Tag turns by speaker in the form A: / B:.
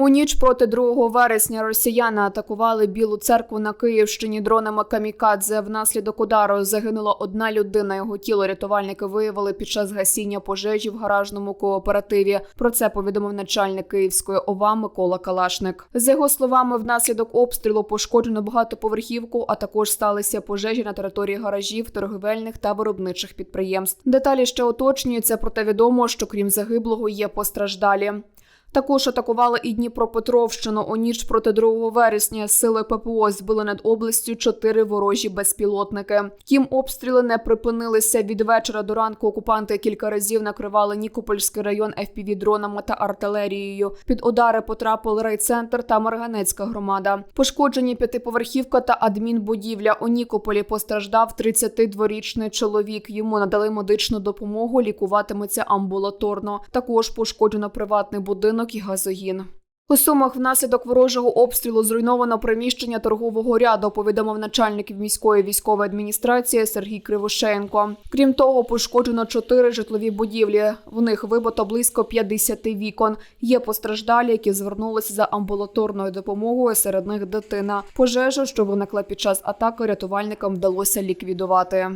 A: У ніч проти 2 вересня росіяни атакували Білу церкву на Київщині дронами камікадзе. Внаслідок удару загинула одна людина. Його тіло рятувальники виявили під час гасіння пожежі в гаражному кооперативі. Про це повідомив начальник Київської ОВА Микола Калашник. За його словами, внаслідок обстрілу пошкоджено багатоповерхівку, а також сталися пожежі на території гаражів, торговельних та виробничих підприємств. Деталі ще уточнюються, проте відомо, що крім загиблого є постраждалі. Також атакували і Дніпропетровщину. У ніч проти 2 вересня сили ППО збили над областю чотири ворожі безпілотники. Втім, обстріли не припинилися від вечора до ранку. Окупанти кілька разів накривали Нікопольський район fpv дронами та артилерією. Під удари потрапили райцентр та Марганецька громада. Пошкоджені п'ятиповерхівка та адмінбудівля. У Нікополі постраждав 32-річний чоловік. Йому надали медичну допомогу, лікуватиметься амбулаторно. Також пошкоджено приватний будинок і газогін. У Сумах внаслідок ворожого обстрілу зруйновано приміщення торгового ряду, повідомив начальник міської військової адміністрації Сергій Кривошеєнко. Крім того, пошкоджено чотири житлові будівлі. В них вибито близько 50 вікон. Є постраждалі, які звернулися за амбулаторною допомогою. Серед них дитина. Пожежу, що виникла під час атаки, рятувальникам вдалося ліквідувати.